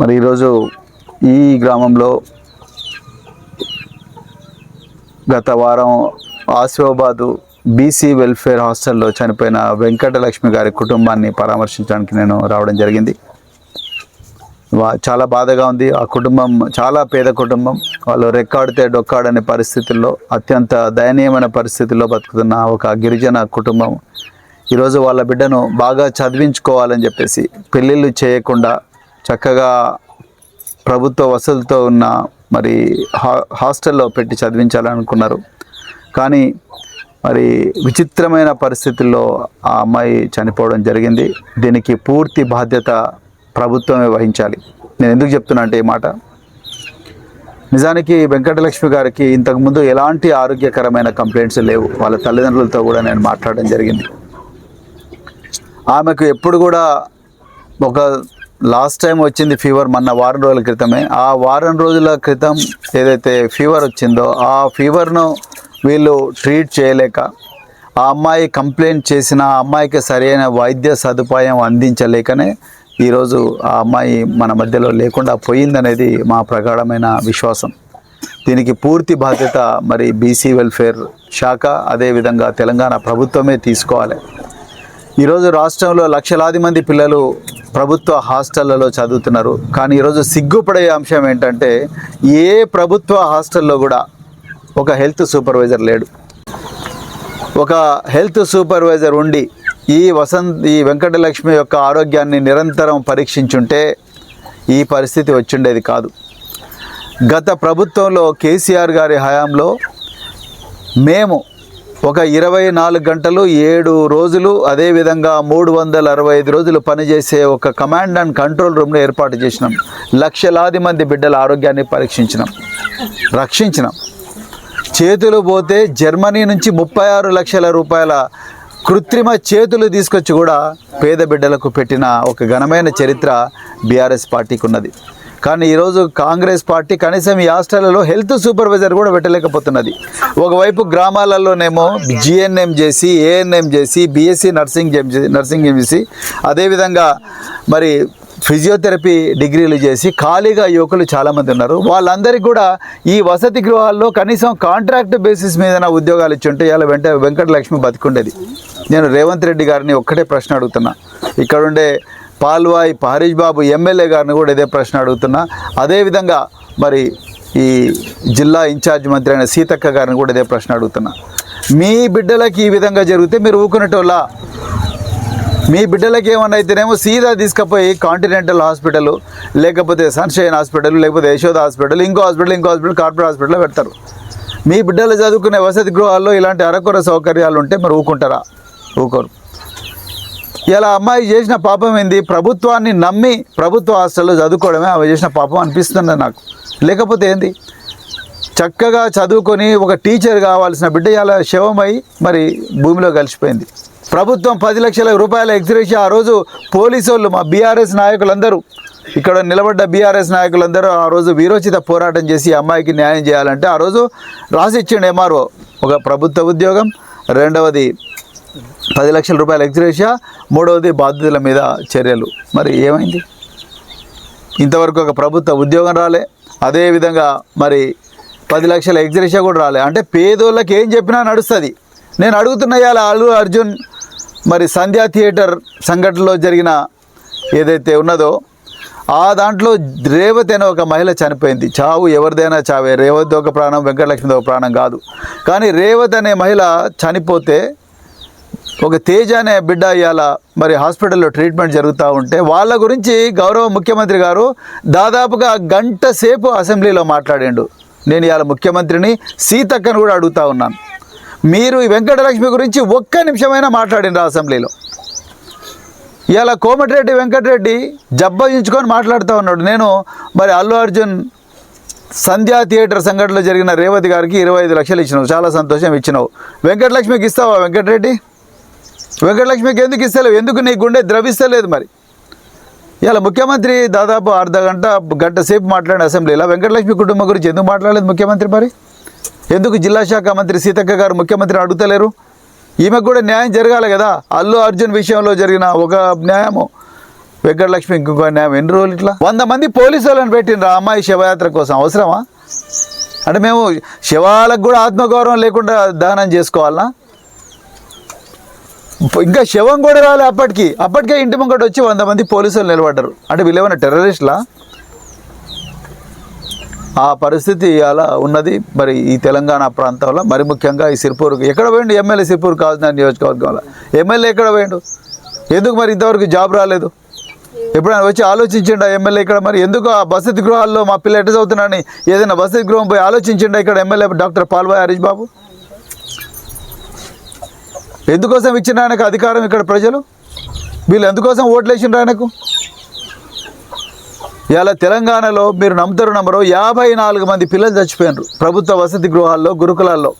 మరి ఈరోజు ఈ గ్రామంలో గత వారం ఆసిఫాబాదు బీసీ వెల్ఫేర్ హాస్టల్లో చనిపోయిన వెంకటలక్ష్మి గారి కుటుంబాన్ని పరామర్శించడానికి నేను రావడం జరిగింది. వా- చాలా బాధగా ఉంది. ఆ కుటుంబం చాలా పేద కుటుంబం. వాళ్ళు రెక్కాడితే డొక్కాడనే పరిస్థితుల్లో అత్యంత దయనీయమైన పరిస్థితుల్లో బతుకుతున్న ఒక గిరిజన కుటుంబం. ఈరోజు వాళ్ళ బిడ్డను బాగా చదివించుకోవాలని చెప్పేసి పెళ్ళిళ్ళు చేయకుండా చక్కగా ప్రభుత్వ వసతులతో ఉన్న మరి హా హాస్టల్లో పెట్టి చదివించాలనుకున్నారు. కానీ మరి విచిత్రమైన పరిస్థితుల్లో ఆ అమ్మాయి చనిపోవడం జరిగింది. దీనికి పూర్తి బాధ్యత ప్రభుత్వమే వహించాలి. నేను ఎందుకు చెప్తున్నా అంటే ఈ మాట? నిజానికి వెంకటలక్ష్మి గారికి ఇంతకుముందు ఎలాంటి ఆరోగ్యకరమైన కంప్లైంట్స్ లేవు. వాళ్ళ తల్లిదండ్రులతో కూడా నేను మాట్లాడడం జరిగింది. ఆమెకు ఎప్పుడు కూడా ఒక లాస్ట్ టైం వచ్చింది ఫీవర్ మొన్న వారం రోజుల క్రితమే. ఆ వారం రోజుల క్రితం ఏదైతే ఫీవర్ వచ్చిందో ఆ ఫీవర్ను వీళ్ళు ట్రీట్ చేయలేక ఆ అమ్మాయి కంప్లైంట్ చేసిన ఆ అమ్మాయికి సరైన వైద్య సదుపాయం అందించలేకనే ఈరోజు ఆ అమ్మాయి మన మధ్యలో లేకుండా పోయిందనేది మా ప్రగాఢమైన విశ్వాసం. దీనికి పూర్తి బాధ్యత మరి బీసీ వెల్ఫేర్ శాఖ అదేవిధంగా తెలంగాణ ప్రభుత్వమే తీసుకోవాలి. ఈరోజు రాష్ట్రంలో లక్షలాది మంది పిల్లలు ప్రభుత్వ హాస్టళ్ళలో చదువుతున్నారు. కానీ ఈరోజు సిగ్గుపడే అంశం ఏంటంటే ఏ ప్రభుత్వ హాస్టల్లో కూడా ఒక హెల్త్ సూపర్వైజర్ లేడు. ఒక హెల్త్ సూపర్వైజర్ ఉండి ఈ వసంత్ ఈ వెంకటలక్ష్మి యొక్క ఆరోగ్యాన్ని నిరంతరం పరీక్షించుంటే ఈ పరిస్థితి వచ్చిండేది కాదు. గత ప్రభుత్వంలో కేసీఆర్ గారి హయాంలో మేము ఒక ఇరవై నాలుగు గంటలు ఏడు రోజులు అదేవిధంగా మూడు వందల అరవై ఐదు రోజులు పనిచేసే ఒక కమాండ్ అండ్ కంట్రోల్ రూమ్ను ఏర్పాటు చేసినాం. లక్షలాది మంది బిడ్డల ఆరోగ్యాన్ని పరీక్షించినాం. రక్షించినాం. చేతులు పోతే జర్మనీ నుంచి ముప్పై ఆరు లక్షల రూపాయల కృత్రిమ చేతులు తీసుకొచ్చి కూడా పేద బిడ్డలకు పెట్టిన ఒక ఘనమైన చరిత్ర బీఆర్ఎస్ పార్టీకి ఉన్నది. కానీ ఈరోజు కాంగ్రెస్ పార్టీ కనీసం ఈ హాస్టళ్ళలో హెల్త్ సూపర్వైజర్ కూడా పెట్టలేకపోతున్నది. ఒకవైపు గ్రామాలలోనేమో జిఎన్ఎం చేసి ఏఎన్ఎం చేసి బీఎస్సీ నర్సింగ్ నర్సింగ్ చేసి అదేవిధంగా మరి ఫిజియోథెరపీ డిగ్రీలు చేసి ఖాళీగా యువకులు చాలామంది ఉన్నారు. వాళ్ళందరికీ కూడా ఈ వసతి గృహాల్లో కనీసం కాంట్రాక్ట్ బేసిస్ మీద ఉద్యోగాలు ఇచ్చి ఉంటే ఇలా వెంట వెంకటలక్ష్మి బతికుండేది. నేను రేవంత్ రెడ్డి గారిని ఒక్కటే ప్రశ్న అడుగుతున్నా. ఇక్కడుండే పాల్వాయి హరీష్ బాబు ఎమ్మెల్యే గారిని కూడా ఇదే ప్రశ్న అడుగుతున్నా. అదేవిధంగా మరి ఈ జిల్లా ఇన్ఛార్జ్ మంత్రి అయిన సీతక్క గారిని కూడా ఇదే ప్రశ్న అడుగుతున్నా. మీ బిడ్డలకి ఈ విధంగా జరిగితే మీరు ఊకునేటోళ్ళ? మీ బిడ్డలకి ఏమన్నా అయితేనేమో సీదా తీసుకుపోయి కాంటినెంటల్ హాస్పిటల్ లేకపోతే సన్షైన్ హాస్పిటల్ లేకపోతే యశోద హాస్పిటల్ ఇంకో హాస్పిటల్ ఇంకో హాస్పిటల్ కార్పొరేట్ హాస్పిటల్లో పెడతారు. మీ బిడ్డలు చదువుకునే వసతి గృహాల్లో ఇలాంటి అరకొర సౌకర్యాలు ఉంటే మరి ఊకుంటారా? ఊకోరు. ఇలా అమ్మాయి చేసిన పాపం ఏంది? ప్రభుత్వాన్ని నమ్మి ప్రభుత్వ హాస్టల్లో చదువుకోవడమే ఆమె చేసిన పాపం అనిపిస్తుంది నాకు. లేకపోతే ఏంది? చక్కగా చదువుకొని ఒక టీచర్ కావాల్సిన బిడ్డ ఇలా శవమై మరి భూమిలో కలిసిపోయింది. ప్రభుత్వం పది లక్షల రూపాయల ఎగ్జిబిషన్ ఆ రోజు పోలీసు వాళ్ళు మా బీఆర్ఎస్ నాయకులందరూ ఇక్కడ నిలబడ్డ బీఆర్ఎస్ నాయకులందరూ ఆ రోజు వీరోచిత పోరాటం చేసి అమ్మాయికి న్యాయం చేయాలంటే ఆ రోజు రాసిచ్చిండు ఎంఆర్ఓ. ఒక ప్రభుత్వ ఉద్యోగం రెండవది పది లక్షల రూపాయల ఎగ్జరేషా మూడవది బాధ్యతల మీద చర్యలు. మరి ఏమైంది? ఇంతవరకు ఒక ప్రభుత్వ ఉద్యోగం రాలే. అదేవిధంగా మరి పది లక్షల ఎగ్జరేషా కూడా రాలే. అంటే పేదోళ్ళకి ఏం చెప్పినా నడుస్తుంది. నేను అడుగుతున్న ఇవాళ అల్లు అర్జున్ మరి సంధ్యా థియేటర్ సంఘటనలో జరిగిన ఏదైతే ఉన్నదో ఆ దాంట్లో రేవతి అనే ఒక మహిళ చనిపోయింది. చావు ఎవరిదైనా చావే. రేవతి ఒక ప్రాణం వెంకటలక్ష్మిది ఒక ప్రాణం కాదు. కానీ రేవతి అనే మహిళ చనిపోతే ఒక తేజ అనే బిడ్డ ఇవాళ మరి హాస్పిటల్లో ట్రీట్మెంట్ జరుగుతూ ఉంటే వాళ్ళ గురించి గౌరవ ముఖ్యమంత్రి గారు దాదాపుగా గంట సేపు అసెంబ్లీలో మాట్లాడిండు. నేను ఇవాళ ముఖ్యమంత్రిని సీతక్కను కూడా అడుగుతా ఉన్నాను. మీరు ఈ వెంకటలక్ష్మి గురించి ఒక్క నిమిషమైనా మాట్లాడిండ్రు అసెంబ్లీలో. ఇవాళ కోమటిరెడ్డి వెంకటరెడ్డి జబ్బయించుకొని మాట్లాడుతూ ఉన్నాడు. నేను మరి అల్లు అర్జున్ సంధ్యా థియేటర్ సంఘటనలో జరిగిన రేవతి గారికి ఇరవై ఐదు లక్షలు ఇచ్చినావు. చాలా సంతోషం ఇచ్చినావు. వెంకటలక్ష్మికి ఇస్తావా వెంకటరెడ్డి? వెంకటలక్ష్మికి ఎందుకు ఇస్తలేవు? ఎందుకు నీ గుండె ద్రవిస్తలేదు మరి? ఇలా ముఖ్యమంత్రి దాదాపు అర్ధ గంట గంట సేపు మాట్లాడిన అసెంబ్లీలో వెంకటలక్ష్మి కుటుంబం గురించి ఎందుకు మాట్లాడలేదు ముఖ్యమంత్రి మరి? ఎందుకు జిల్లా శాఖ మంత్రి సీతక్క గారు ముఖ్యమంత్రిని అడుగుతలేరు? ఈమెకు కూడా న్యాయం జరగాలి కదా? అల్లు అర్జున్ విషయంలో జరిగిన ఒక న్యాయము. వెంకటలక్ష్మి ఇంకొక న్యాయం. ఎన్ని రోజులు ఇట్లా? వంద మంది పోలీసు వాళ్ళని పెట్టిండ్రు అమ్మాయి శివయాత్ర కోసం. అవసరమా? అంటే మేము శివాలకు కూడా ఆత్మగౌరవం లేకుండా దహనం చేసుకోవాలనా? ఇంకా శవం కూడా రాలే అప్పటికి. అప్పటికే ఇంటి ముంగట వచ్చి వంద మంది పోలీసులు నిలబడ్డారు. అంటే వీళ్ళేమైనా టెర్రరిస్ట్లా? ఆ పరిస్థితి అలా ఉన్నది. మరి ఈ తెలంగాణ ప్రాంతంలో మరి ముఖ్యంగా ఈ సిర్పూర్ ఎక్కడ పోయిండు ఎమ్మెల్యే సిర్పూర్ కావాల్సిన నియోజకవర్గంలో? ఎమ్మెల్యే ఎక్కడ పోయిండు? ఎందుకు మరి ఇంతవరకు జాబ్ రాలేదు? ఎప్పుడైనా వచ్చి ఆలోచించిండా ఎమ్మెల్యే ఇక్కడ మరి? ఎందుకు ఆ వసతి గృహాల్లో మా పిల్ల ఎట్ట చదువుతున్నాడని? ఏదైనా వసతి గృహం పోయి ఆలోచించిండా ఇక్కడ ఎమ్మెల్యే డాక్టర్ పాల్వాయి హరీష్ బాబు? ఎందుకోసం ఇచ్చిన ఆయనకు అధికారం ఇక్కడ ప్రజలు? వీళ్ళు ఎందుకోసం ఓట్లు వేసిండ్రు ఆయనకు? ఇలా తెలంగాణలో మీరు నమ్ముతారు నమ్మరు యాభై నాలుగు మంది పిల్లలు చచ్చిపోయినారు ప్రభుత్వ వసతి గృహాల్లో గురుకులాల్లో.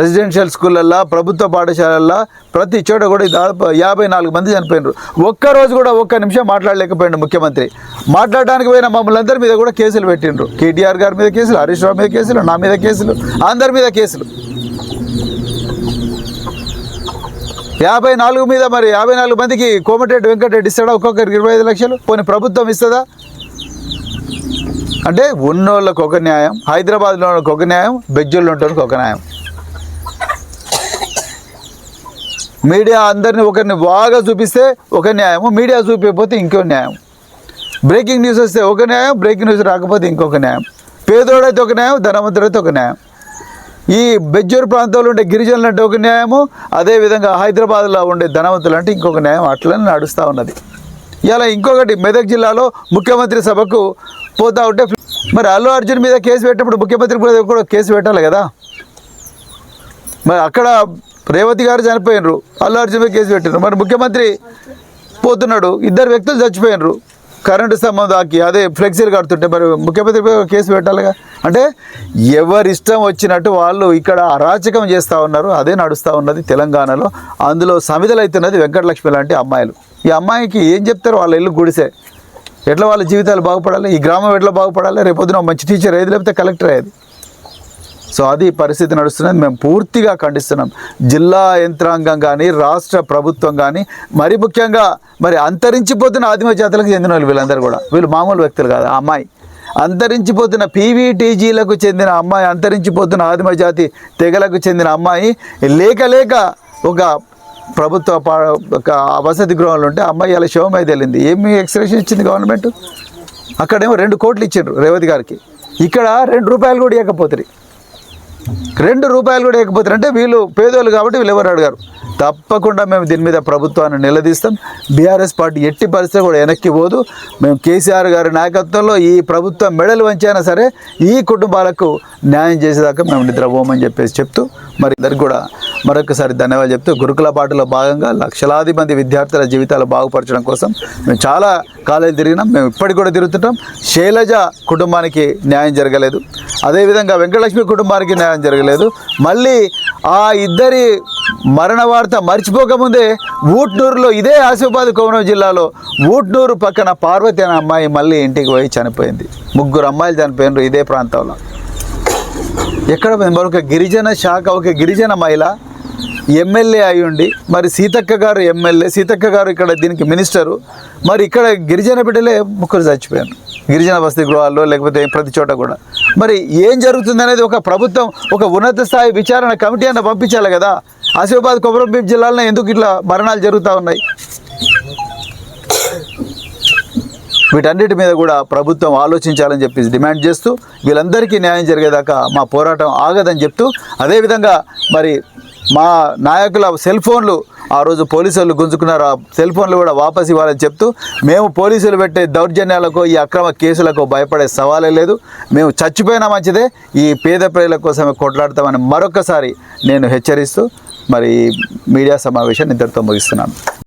రెసిడెన్షియల్ స్కూళ్ళల్లో ప్రభుత్వ పాఠశాలల్లో ప్రతి చోట కూడా దాదాపు యాభై నాలుగు మంది చనిపోయినారు. ఒక్కరోజు కూడా ఒక్క నిమిషం మాట్లాడలేకపోయాడు ముఖ్యమంత్రి. మాట్లాడడానికి పోయిన మమ్మల్ని అందరి మీద కూడా కేసులు పెట్టిండ్రు. కేటీఆర్ గారి మీద కేసులు హరీష్ రావు మీద కేసులు నా మీద కేసులు అందరి మీద కేసులు. యాభై నాలుగు మీద మరి యాభై నాలుగు మందికి కోమటిరెడ్డి వెంకటరెడ్డి ఇస్తాడా? ఒక్కొక్కరికి ఇరవై ఐదు లక్షలు. పోనీ ప్రభుత్వం ఇస్తుందా? అంటే ఉన్నోళ్ళకి ఒక న్యాయం హైదరాబాద్లో ఒక న్యాయం బెజ్జుల్లో ఉంటానికి ఒక న్యాయం. మీడియా అందరిని ఒకరిని బాగా చూపిస్తే ఒక న్యాయము మీడియా చూపించకపోతే ఇంకో న్యాయం. బ్రేకింగ్ న్యూస్ వస్తే ఒక న్యాయం బ్రేకింగ్ న్యూస్ రాకపోతే ఇంకొక న్యాయం. పేదోడైతే ఒక న్యాయం ధనవంతుడైతే ఒక న్యాయం. ఈ బెజ్జూరు ప్రాంతంలో ఉండే గిరిజనులు అంటే ఒక న్యాయము అదేవిధంగా హైదరాబాద్లో ఉండే ధనవంతులు అంటే ఇంకొక న్యాయం అట్లనే నడుస్తూ ఉన్నది. ఇలా ఇంకొకటి మెదక్ జిల్లాలో ముఖ్యమంత్రి సభకు పోతా ఉంటే మరి అల్లు అర్జున్ మీద కేసు పెట్టినప్పుడు ముఖ్యమంత్రి మీద కూడా కేసు పెట్టాలి కదా? మరి అక్కడ రేవతి గారు చనిపోయినరు అల్లు అర్జున్ మీద కేసు పెట్టినారు మరి ముఖ్యమంత్రి పోతున్నాడు ఇద్దరు వ్యక్తులు చచ్చిపోయినరు. కరెంటు స్తంభం దాకి అదే ఫ్లెక్సీలు కడుతుంటే మరి ముఖ్యమంత్రి కేసు పెట్టాలిగా? అంటే ఎవరి ఇష్టం వచ్చినట్టు వాళ్ళు ఇక్కడ అరాచకం చేస్తూ ఉన్నారు అదే నడుస్తూ ఉన్నది తెలంగాణలో. అందులో సమిధలు అవుతున్నది వెంకటలక్ష్మి లాంటి అమ్మాయిలు. ఈ అమ్మాయికి ఏం చెప్తారు? వాళ్ళ ఇల్లు గుడిసే. ఎట్లా వాళ్ళ జీవితాలు బాగుపడాలి? ఈ గ్రామం ఎట్లా బాగుపడాలి? రేపొద్దున మంచి టీచర్ ఏది లేకపోతే కలెక్టర్ అయ్యేది? సో అది పరిస్థితి నడుస్తున్నది. మేము పూర్తిగా ఖండిస్తున్నాం. జిల్లా యంత్రాంగం కానీ రాష్ట్ర ప్రభుత్వం కానీ మరి ముఖ్యంగా మరి అంతరించిపోతున్న ఆదిమ జాతులకు చెందిన వాళ్ళు వీళ్ళందరూ కూడా. వీళ్ళు మామూలు వ్యక్తులు కాదు ఆ అమ్మాయి. అంతరించిపోతున్న పీవీటీజీలకు చెందిన అమ్మాయి అంతరించిపోతున్న ఆదిమ జాతి తెగలకు చెందిన అమ్మాయి. లేక లేక ఒక ప్రభుత్వ పా- ఒక వసతి గృహంలో ఉంటే అమ్మాయి అలా శివమై తెలింది ఏమి ఎక్స్ప్రెషన్ ఇచ్చింది గవర్నమెంట్? అక్కడేమో రెండు కోట్లు ఇచ్చిండ్రు రేవతి గారికి. ఇక్కడ రెండు రూపాయలు కూడా ఇవ్వకపోతుంది. Thank you. రెండు రూపాయలు కూడా ఇవ్వకపోతారు అంటే వీళ్ళు పేదోళ్ళు కాబట్టి వీళ్ళు ఎవరు అడిగారు. తప్పకుండా మేము దీని మీద ప్రభుత్వాన్ని నిలదీస్తాం. బీఆర్ఎస్ పార్టీ ఎట్టి పరిస్థితి కూడా వెనక్కి పోదు. మేము కేసీఆర్ గారి నాయకత్వంలో ఈ ప్రభుత్వం మెడలు వంచైనా సరే ఈ కుటుంబాలకు న్యాయం చేసేదాకా మేము నిద్రపోమని చెప్పేసి చెప్తూ మరి ఇద్దరికి కూడా మరొకసారి ధన్యవాదాలు చెప్తూ గురుకుల పాటలో భాగంగా లక్షలాది మంది విద్యార్థుల జీవితాలు బాగుపరచడం కోసం మేము చాలా కాలేజీలు తిరిగినాం. మేము ఇప్పటికి కూడా తిరుగుతుంటాం. శైలజ కుటుంబానికి న్యాయం జరగలేదు. అదేవిధంగా వెంకటలక్ష్మి కుటుంబానికి న్యాయం జరగలేదు. లేదు. మళ్ళీ ఆ ఇద్దరి మరణ వార్త మర్చిపోకముందే ఊట్నూరులో ఇదే ఆసిఫాబాద్ కోమరం జిల్లాలో ఊట్నూరు పక్కన పార్వతి అనే అమ్మాయి మళ్ళీ ఇంటికి పోయి చనిపోయింది. ముగ్గురు అమ్మాయిలు చనిపోయినారు ఇదే ప్రాంతంలో. ఎక్కడ పోయింది? మరి ఒక గిరిజన శాఖ ఒక గిరిజన మహిళ ఎమ్మెల్యే అయి ఉండి మరి సీతక్క గారు ఎమ్మెల్యే సీతక్క గారు ఇక్కడ దీనికి మినిస్టరు మరి ఇక్కడ గిరిజన బిడ్డలే ముగ్గురు చచ్చిపోయారు గిరిజన వసతి గృహాల్లో లేకపోతే ప్రతి చోట కూడా. మరి ఏం జరుగుతుంది అనేది ఒక ప్రభుత్వం ఒక ఉన్నత స్థాయి విచారణ కమిటీ అన్న పంపించాలి కదా. ఆసిఫాబాద్ కొమరంభీం జిల్లాలో ఎందుకు ఇట్లా మరణాలు జరుగుతూ ఉన్నాయి? వీటన్నిటి మీద కూడా ప్రభుత్వం ఆలోచించాలని చెప్పి డిమాండ్ చేస్తూ వీళ్ళందరికీ న్యాయం జరిగేదాకా మా పోరాటం ఆగదని చెప్తూ అదేవిధంగా మరి మా నాయకుల సెల్ ఫోన్లు ఆ రోజు పోలీసులు గుంజుకున్నారు. ఆ సెల్ ఫోన్లు కూడా వాపసు ఇవ్వాలని చెప్తూ మేము పోలీసులు పెట్టే దౌర్జన్యాలకు ఈ అక్రమ కేసులకు భయపడే సవాలే లేదు. మేము చచ్చిపోయినా మంచిదే. ఈ పేద ప్రజల కోసమే కొట్లాడతామని మరొకసారి నేను హెచ్చరిస్తూ మరి మీడియా సమావేశాన్ని ఇద్దరితో ముగిస్తున్నాను.